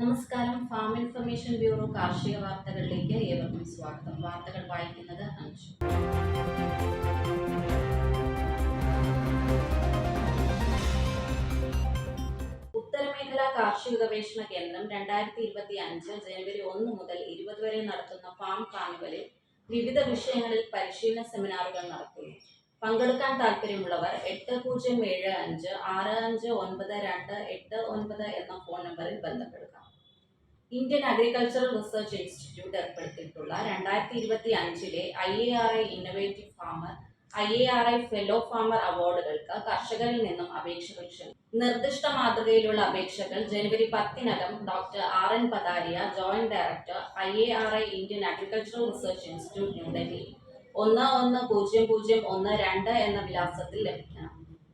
നമസ്കാരം. Farm information bureau കാർഷിക വാർത്തകളിലേക്ക് ഏവർക്കും സ്വാഗതം. വാർത്തകൾ വായിക്കുന്നത് അഞ്ചു ഉത്തരമേഖല കാർഷിക ഗവേഷണ കേന്ദ്രം രണ്ടായിരത്തി ഇരുപത്തി അഞ്ച് ജനുവരി ഒന്ന് മുതൽ ഇരുപത് വരെ നടത്തുന്ന ഫാം കാർണിവലിൽ വിവിധ വിഷയങ്ങളിൽ പരിശീലന സെമിനാറുകൾ നടത്തുന്നു. പങ്കെടുക്കാൻ താല്പര്യമുള്ളവർ എട്ട് പൂജ്യം ഏഴ് അഞ്ച് ആറ് അഞ്ച് ഒൻപത് രണ്ട് എട്ട് ഒൻപത് എന്ന ഫോൺ നമ്പറിൽ ബന്ധപ്പെടുക. ഇന്ത്യൻ അഗ്രികൾച്ചറൽ റിസർച്ച് ഇൻസ്റ്റിറ്റ്യൂട്ട് ഏർപ്പെടുത്തിയിട്ടുള്ള രണ്ടായിരത്തി ഇരുപത്തി അഞ്ചിലെ I A R I innovative farmer I A R I fellow farmer അവാർഡുകൾക്ക് കർഷകരിൽ നിന്നും അപേക്ഷകൾ ക്ഷണിച്ചു നിർദ്ദിഷ്ട മാതൃകയിലുള്ള അപേക്ഷകൾ ജനുവരി പത്തിനകം doctor R N Pathariya joint director I A R I Indian agricultural research institute New Delhi ഒന്ന് ഒന്ന് പൂജ്യം പൂജ്യം ഒന്ന് രണ്ട് എന്ന വിലാസത്തിൽ ലഭിക്കണം.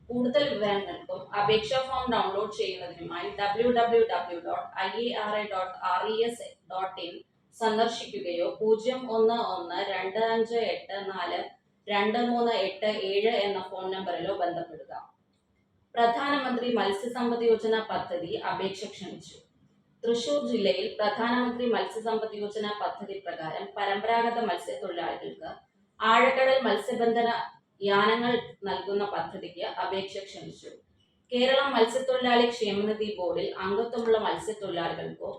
കൂടുതൽ വിവരങ്ങൾക്കും അപേക്ഷാ form download ചെയ്യുന്നതിനുമായി W W W dot I A R I dot R E S dot in സന്ദർശിക്കുകയോ പൂജ്യം ഒന്ന് ഒന്ന് രണ്ട് അഞ്ച് എട്ട് നാല് രണ്ട് മൂന്ന് എട്ട് ഏഴ് എന്ന ഫോൺ നമ്പറിലോ ബന്ധപ്പെടുക. പ്രധാനമന്ത്രി മത്സ്യസമ്പദ് യോജന പദ്ധതി അപേക്ഷ ക്ഷണിച്ചു. തൃശൂർ ജില്ലയിൽ പ്രധാനമന്ത്രി മത്സ്യസമ്പദ് യോജന പദ്ധതി പ്രകാരം പരമ്പരാഗത മത്സ്യത്തൊഴിലാളികൾക്ക് ആഴക്കടൽ മത്സ്യബന്ധന യാനങ്ങൾ നൽകുന്ന പദ്ധതിക്ക് അപേക്ഷ ക്ഷണിച്ചു. കേരളം മത്സ്യത്തൊഴിലാളി ക്ഷേമനിധി ബോർഡിൽ അംഗത്വമുള്ള മത്സ്യത്തൊഴിലാളികൾക്കോ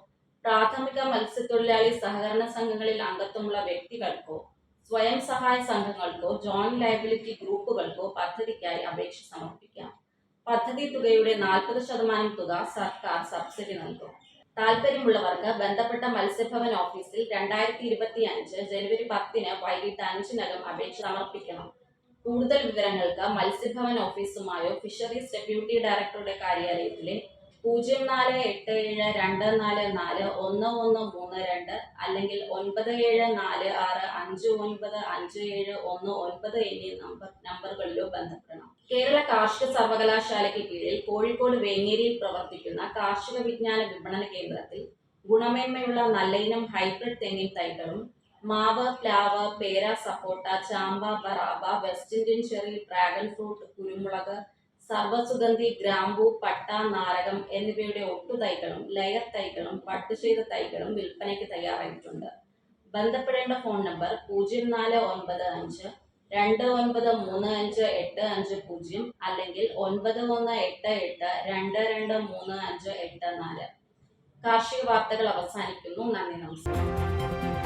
പ്രാഥമിക മത്സ്യത്തൊഴിലാളി സഹകരണ സംഘങ്ങളിൽ അംഗത്വമുള്ള വ്യക്തികൾക്കോ സ്വയം സഹായ സംഘങ്ങൾക്കോ ജോയിന്റ് ലയബിലിറ്റി ഗ്രൂപ്പുകൾക്കോ പദ്ധതിക്കായി അപേക്ഷ സമർപ്പിക്കാം. പദ്ധതി തുകയുടെ നാൽപ്പത് ശതമാനം തുക സർക്കാർ സബ്സിഡി നൽകും. താല്പര്യമുള്ളവർക്ക് ബന്ധപ്പെട്ട മത്സ്യഭവൻ ഓഫീസിൽ രണ്ടായിരത്തി ഇരുപത്തി അഞ്ച് ജനുവരി പത്തിന് വൈകിട്ട് അഞ്ചിനകം അപേക്ഷ സമർപ്പിക്കണം. കൂടുതൽ വിവരങ്ങൾക്ക് മത്സ്യഭവൻ ഓഫീസുമായോ ഫിഷറീസ് ഡെപ്യൂട്ടി ഡയറക്ടറുടെ കാര്യാലയത്തിലെ പൂജ്യം നാല് എട്ട് ഏഴ് രണ്ട് നാല് നാല് ഒന്ന് ഒന്ന് മൂന്ന് രണ്ട് അല്ലെങ്കിൽ ഒൻപത് ഏഴ് നാല് ആറ് അഞ്ച് ഒൻപത് അഞ്ച് ഏഴ് ഒന്ന് ഒൻപത് എന്നീ നമ്പർ നമ്പറുകളിലോ ബന്ധപ്പെടണം. കേരള കാർഷിക സർവകലാശാലയ്ക്ക് കീഴിൽ കോഴിക്കോട് വേങ്ങേരിയിൽ പ്രവർത്തിക്കുന്ന കാർഷിക വിജ്ഞാന വിപണന കേന്ദ്രത്തിൽ ഗുണമേന്മയുള്ള നല്ലയിനം ഹൈബ്രിഡ് തെങ്ങിൻ തൈകളും മാവ് പ്ലാവ് പേര സപ്പോട്ട ചാമ്പ ബറാബ West Indian cherry dragon fruit കുരുമുളക് സർവസുഗന്ധി ഗ്രാമ്പു പട്ട നാരകം എന്നിവയുടെ ഒട്ടുതൈകളും ലെയർ തൈകളും പട്ടു ചെയ്ത തൈകളും വിൽപ്പനയ്ക്ക് തയ്യാറായിട്ടുണ്ട്. ബന്ധപ്പെടേണ്ട ഫോൺ നമ്പർ പൂജ്യം നാല് ഒൻപത് അഞ്ച് രണ്ട് ഒൻപത് മൂന്ന് അഞ്ച് എട്ട് അഞ്ച് പൂജ്യം അല്ലെങ്കിൽ ഒൻപത് ഒന്ന് എട്ട് എട്ട് രണ്ട് രണ്ട് മൂന്ന് അഞ്ച് എട്ട് നാല്. കാർഷിക വാർത്തകൾ അവസാനിക്കുന്നു. നന്ദി നമസ്കാരം.